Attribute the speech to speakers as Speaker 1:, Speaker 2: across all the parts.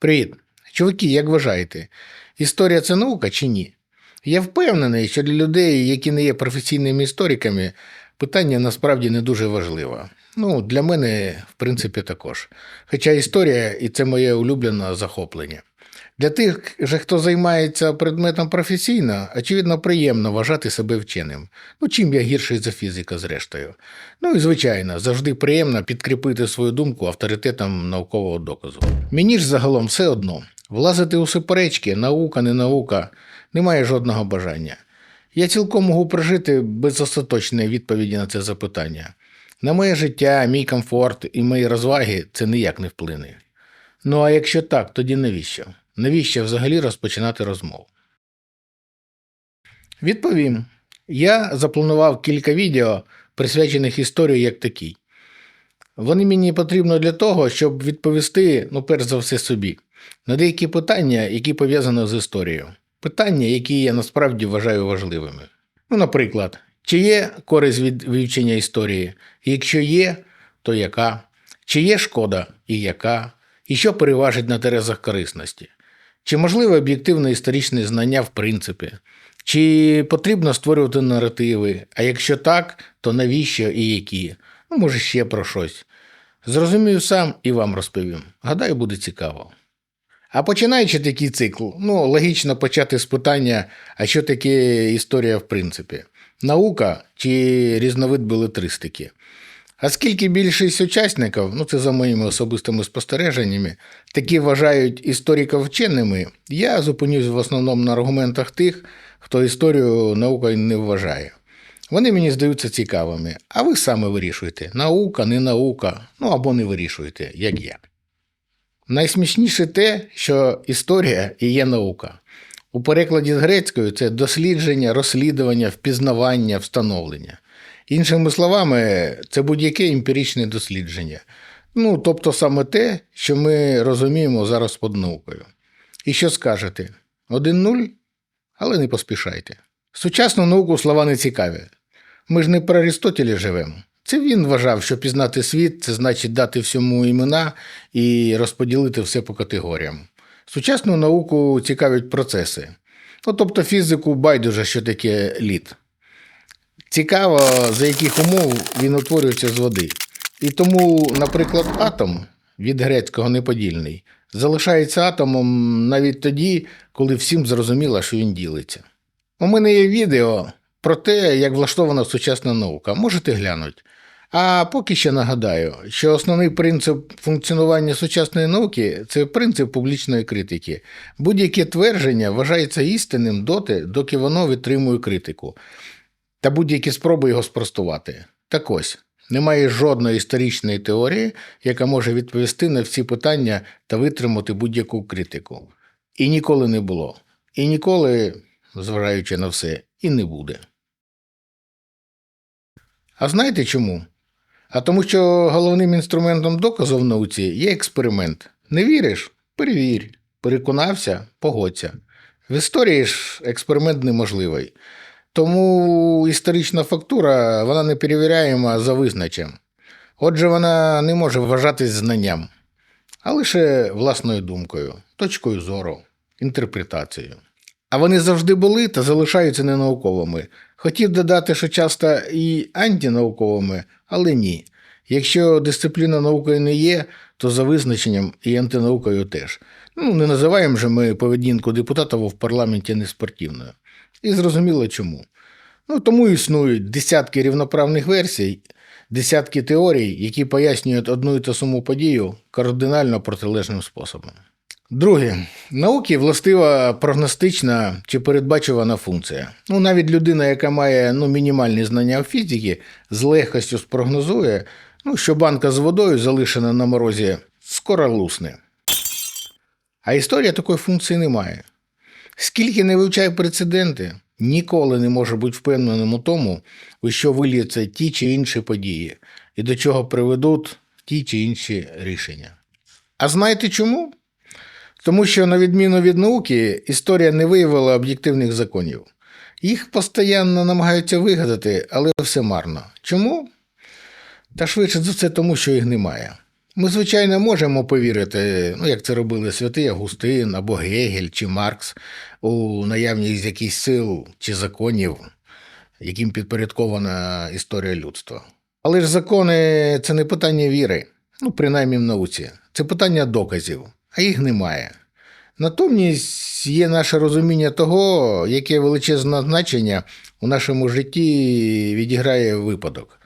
Speaker 1: Привіт. Чуваки, як вважаєте, історія це наука чи ні? Я впевнений, що для людей, які не є професійними істориками, питання насправді не дуже важливе. Ну, для мене, в принципі, також. Хоча історія і це моє улюблене захоплення. Для тих же, хто займається предметом професійно, очевидно, приємно вважати себе вченим. Ну, чим я гірший за фізика, зрештою. Ну і звичайно, завжди приємно підкріпити свою думку авторитетом наукового доказу. Мені ж загалом все одно. Влазити у суперечки, наука, не наука, немає жодного бажання. Я цілком можу прожити без остаточної відповіді на це запитання. На моє життя, мій комфорт і мої розваги це ніяк не вплине. Ну а якщо так, тоді навіщо? Навіщо взагалі розпочинати розмову? Відповім. Я запланував кілька відео, присвячених історії як такій. Вони мені потрібно для того, щоб відповісти, ну, перш за все, собі, на деякі питання, які пов'язані з історією. Питання, які я насправді вважаю важливими. Ну, наприклад, чи є користь від вивчення історії? Якщо є, то яка? Чи є шкода і яка? І що переважить на терезах корисності? Чи можливе об'єктивне історичне знання в принципі? Чи потрібно створювати наративи? А якщо так, то навіщо і які? Ну, може, ще про щось. Зрозумію сам і вам розповім. Гадаю, буде цікаво. А починаючи такий цикл, ну, логічно почати з питання, а що таке історія в принципі? Наука чи різновид белетристики? А скільки більшість учасників, ну це за моїми особистими спостереженнями, такі вважають істориків вченими, я зупинюсь в основному на аргументах тих, хто історію наукою не вважає. Вони мені здаються цікавими, а ви саме вирішуєте: наука, не наука, ну або не вирішуєте, як я. Найсмішніше те, що історія і є наука. У перекладі з грецької це дослідження, розслідування, впізнавання, встановлення. Іншими словами, це будь-яке емпіричне дослідження. Ну, тобто саме те, що ми розуміємо зараз під наукою. І що скажете? Один нуль? Але не поспішайте. Сучасну науку слова не цікаві. Ми ж не про Аристотеля живемо. Це він вважав, що пізнати світ це значить дати всьому імена і розподілити все по категоріям. Сучасну науку цікавлять процеси. Ну, тобто фізику байдуже, що таке лід. Цікаво, за яких умов він утворюється з води. І тому, наприклад, атом від грецького неподільний залишається атомом навіть тоді, коли всім зрозуміло, що він ділиться. У мене є відео про те, як влаштована сучасна наука. Можете глянути. А поки що нагадаю, що основний принцип функціонування сучасної науки це принцип публічної критики. Будь-яке твердження вважається істинним доти, доки воно витримує критику, та будь-які спроби його спростувати. Так ось, немає жодної історичної теорії, яка може відповісти на всі питання та витримати будь-яку критику. І ніколи не було. І ніколи, зважаючи на все, і не буде. А знаєте чому? А тому, що головним інструментом доказу в науці є експеримент. Не віриш? Перевір. Переконався, погодься. В історії ж експеримент неможливий. Тому історична фактура вона не перевіряєма за визначенням. Отже, вона не може вважатись знанням, а лише власною думкою, точкою зору, інтерпретацією. А вони завжди були та залишаються ненауковими. Хотів додати, що часто і антинауковими, але ні. Якщо дисципліна наукою не є, то за визначенням і антинаукою теж. Ну, не називаємо же ми поведінку депутатів в парламенті неспортивною. І зрозуміло чому. Ну, тому існують десятки рівноправних версій, десятки теорій, які пояснюють одну і ту саму подію кардинально протилежним способом. Друге, науки властива прогностична чи передбачувана функція. Ну, навіть людина, яка має ну, мінімальні знання в фізиці, з легкостю спрогнозує, ну, що банка з водою, залишена на морозі, скоро лусне. А історія такої функції не має. Скільки не вивчає прецеденти, ніколи не може бути впевненим у тому, у що виліться ті чи інші події, і до чого приведуть ті чи інші рішення. А знаєте чому? Тому що, на відміну від науки, історія не виявила об'єктивних законів. Їх постійно намагаються вигадати, але все марно. Чому? Та швидше за все, тому що їх немає. Ми, звичайно, можемо повірити, ну, як це робили святий Августин або Гегель чи Маркс, у наявність якихось сил чи законів, яким підпорядкована історія людства. Але ж закони це не питання віри, ну, принаймні в науці. Це питання доказів, а їх немає. Натомість є наше розуміння того, яке величезне значення у нашому житті відіграє випадок.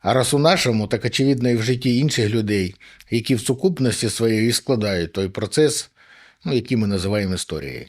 Speaker 1: А раз у нашому, так очевидно, і в житті інших людей, які в сукупності своєї складають той процес, ну, який ми називаємо історією.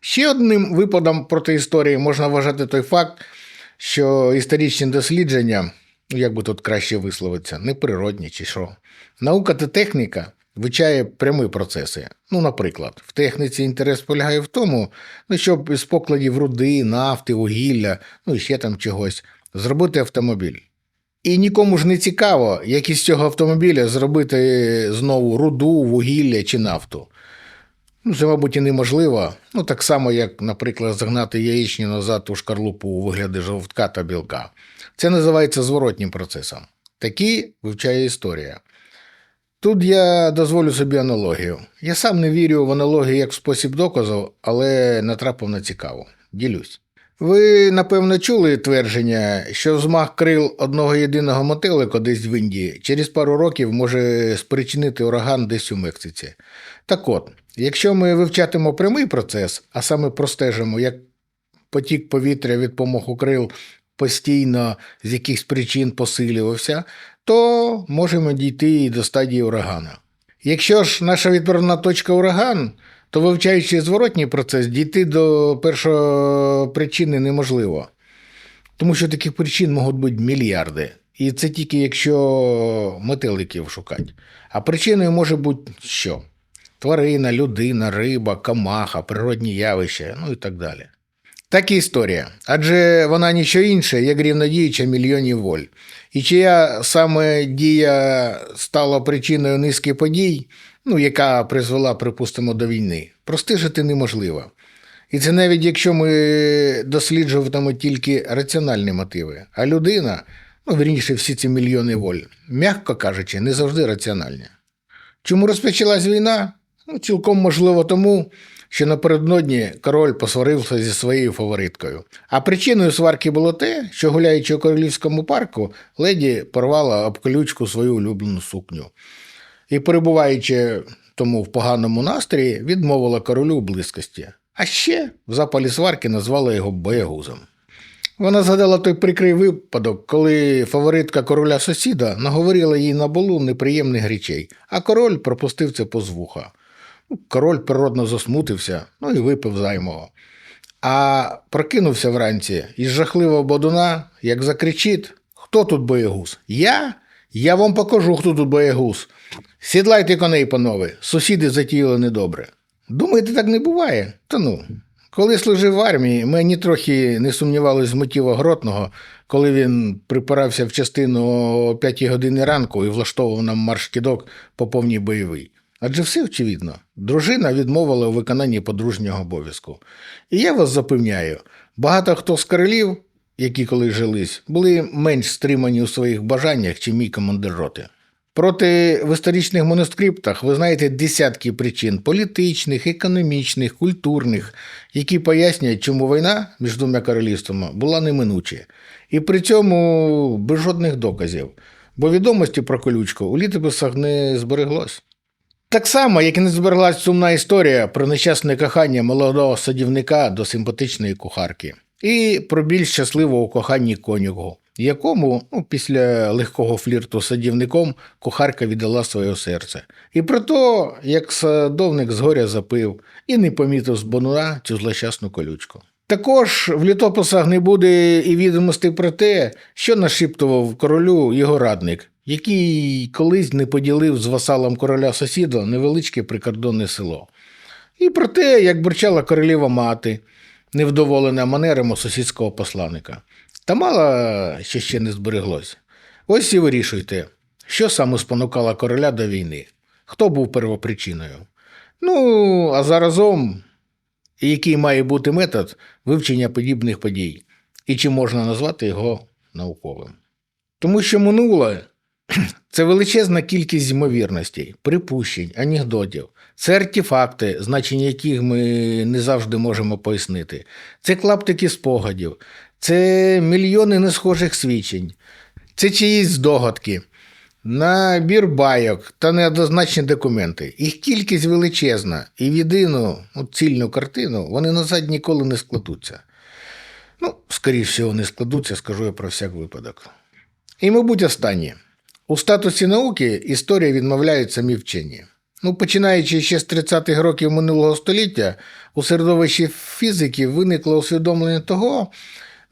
Speaker 1: Ще одним випадом проти історії можна вважати той факт, що історичні дослідження, як би тут краще висловитися, неприродні чи що. Наука та техніка вивчає прямі процеси. Ну, наприклад, в техніці інтерес полягає в тому, ну, щоб із покладів руди, нафти, вугілля, ну і ще там чогось, зробити автомобіль. І нікому ж не цікаво, як із цього автомобіля зробити знову руду, вугілля чи нафту. Ну, це, мабуть, і неможливо. Ну, так само, як, наприклад, загнати яєчню назад у шкарлупу у вигляді жовтка та білка. Це називається зворотнім процесом. Такі вивчає історія. Тут я дозволю собі аналогію. Я сам не вірю в аналогію як в спосіб доказу, але натрапив на цікаву. Ділюсь. Ви, напевно, чули твердження, що взмах крил одного єдиного мотелика десь в Індії через пару років може спричинити ураган десь у Мексиці. Так от, якщо ми вивчатимо прямий процес, а саме простежимо, як потік повітря від помаху крил постійно з якихось причин посилювався, то можемо дійти і до стадії урагана. Якщо ж наша відправна точка ураган, то вивчаючи зворотній процес, дійти до першої причини неможливо. Тому що таких причин можуть бути мільярди. І це тільки якщо метеликів шукати. А причиною може бути що? Тварина, людина, риба, камаха, природні явища, ну і так далі. Так і історія. Адже вона ніщо інше, як рівнодіюча мільйонів воль. І чия саме дія стала причиною низки подій, ну, яка призвела, припустимо, до війни, простежити неможливо. І це навіть якщо ми досліджуватимемо тільки раціональні мотиви, а людина, ну, вірніше, всі ці мільйони воль, м'яко кажучи, не завжди раціональні. Чому розпочалась війна? Ну, цілком можливо тому, що напередодні король посварився зі своєю фавориткою. А причиною сварки було те, що гуляючи у королівському парку, леді порвала об колючку свою улюблену сукню. І, перебуваючи тому в поганому настрої, відмовила королю у близькості. А ще в запалі сварки назвала його боягузом. Вона згадала той прикрий випадок, коли фаворитка короля сусіда наговорила їй на болу неприємних речей, а король пропустив це поз вуха. Ну, Король природно засмутився, ну і випив займого. А прокинувся вранці із жахливого бодуна, як закричить: Хто тут боягуз? Я? Я вам покажу, хто тут боягуз. Сідлайте коней, панове, сусіди затіяли недобре. Думаєте, так не буває? Та ну. Коли служив в армії, ми трохи не сумнівалися з мотива Гротного, коли він припирався в частину о 5 годині ранку і влаштовував нам марш кідок по повній бойовий. Адже все очевидно. Дружина відмовила у виконанні подружнього обов'язку. І я вас запевняю, багато хто з королів, які колись жились, були менш стримані у своїх бажаннях, чи мій командир роти. Проте в історичних манускриптах ви знаєте десятки причин політичних, економічних, культурних, які пояснюють, чому війна між двома королівствами була неминуча. І при цьому без жодних доказів, бо відомості про колючку у літописах не збереглось. Так само, як і не збереглась сумна історія про нещасне кохання молодого садівника до симпатичної кухарки, і про більш щасливого коханні конюгу, якому ну, після легкого флірту з садівником кухарка віддала своє серце. І про те, як садовник згоря запив і не помітив з бонура цю злощасну колючку. Також в літописах не буде і відомостей про те, що нашіптував королю його радник, який колись не поділив з васалом короля сусіда невеличке прикордонне село. І про те, як бурчала королева мати, невдоволена манерами сусідського посланника. Та мало що ще не збереглось. Ось і вирішуйте, що саме спонукало короля до війни, хто був первопричиною. Ну, а заразом, який має бути метод вивчення подібних подій, і чи можна назвати його науковим. Тому що минуле Це величезна кількість ймовірностей, припущень, анекдотів. Це артефакти, значення яких ми не завжди можемо пояснити. Це клаптики спогадів, це мільйони несхожих свідчень, це чиїсь здогадки, набір байок та неоднозначні документи. Їх кількість величезна, і в єдину ну, цільну картину вони назад ніколи не складуться. Ну, скоріш всього, не складуться, скажу я про всяк випадок. І, мабуть, останнє. У статусі науки історія відмовляють самі вчені. Ну, починаючи ще з 30-х років минулого століття, у середовищі фізики виникло усвідомлення того,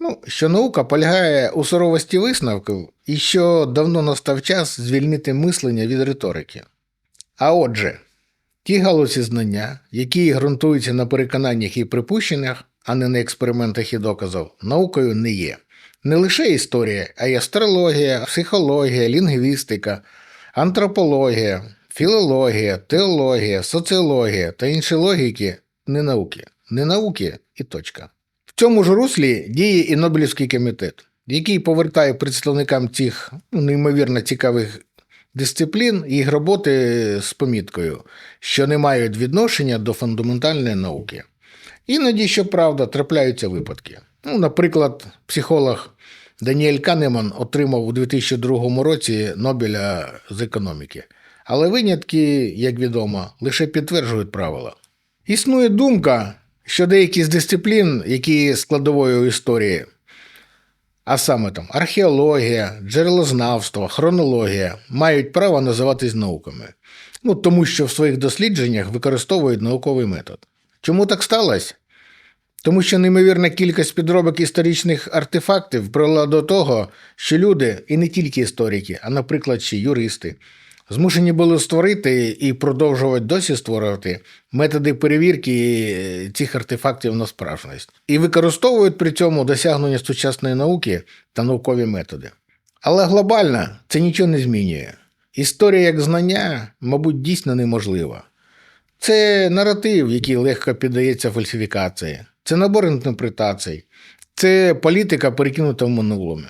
Speaker 1: ну, що наука полягає у суровості висновків і що давно настав час звільнити мислення від риторики. А отже, ті галузі знання, які ґрунтуються на переконаннях і припущеннях, а не на експериментах і доказах, наукою не є. Не лише історія, а й астрологія, психологія, лінгвістика, антропологія, філологія, теологія, соціологія та інші логіки не науки. Не науки і точка. В цьому ж руслі діє і Нобелівський комітет, який повертає представникам цих ну, неймовірно цікавих дисциплін їх роботи з поміткою, що не мають відношення до фундаментальної науки. Іноді, щоправда, трапляються випадки. Ну, наприклад, психолог Даніель Канеман отримав у 2002 році Нобеля з економіки. Але винятки, як відомо, лише підтверджують правила. Існує думка, що деякі з дисциплін, які є складовою історії, а саме там археологія, джерелознавство, хронологія, мають право називатись науками. Ну, тому що в своїх дослідженнях використовують науковий метод. Чому так сталося? Тому що неймовірна кількість підробок історичних артефактів привела до того, що люди, і не тільки історики, а, наприклад, ще юристи, змушені були створити і продовжувати досі створювати методи перевірки е, цих артефактів на справжність. І використовують при цьому досягнення сучасної науки та наукові методи. Але глобально це нічого не змінює. Історія як знання, мабуть, дійсно неможлива. Це наратив, який легко піддається фальсифікації, це набор інтерпретацій, це політика, перекинута в минулому,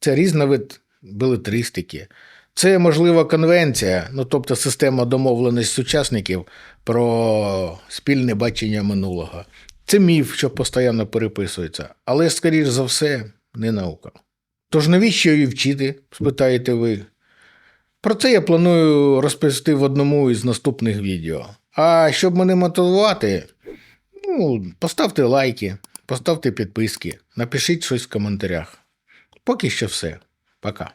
Speaker 1: це різновид белетристики, це, можливо, конвенція, ну тобто система домовленості сучасників про спільне бачення минулого. Це міф, що постійно переписується, але, скоріш за все, не наука. Тож навіщо її вчити, спитаєте ви? Про це я планую розповісти в одному із наступних відео. А щоб мене мотивувати, ну, поставте лайки, поставте підписки, напишіть щось в коментарях. Поки що все. Пока.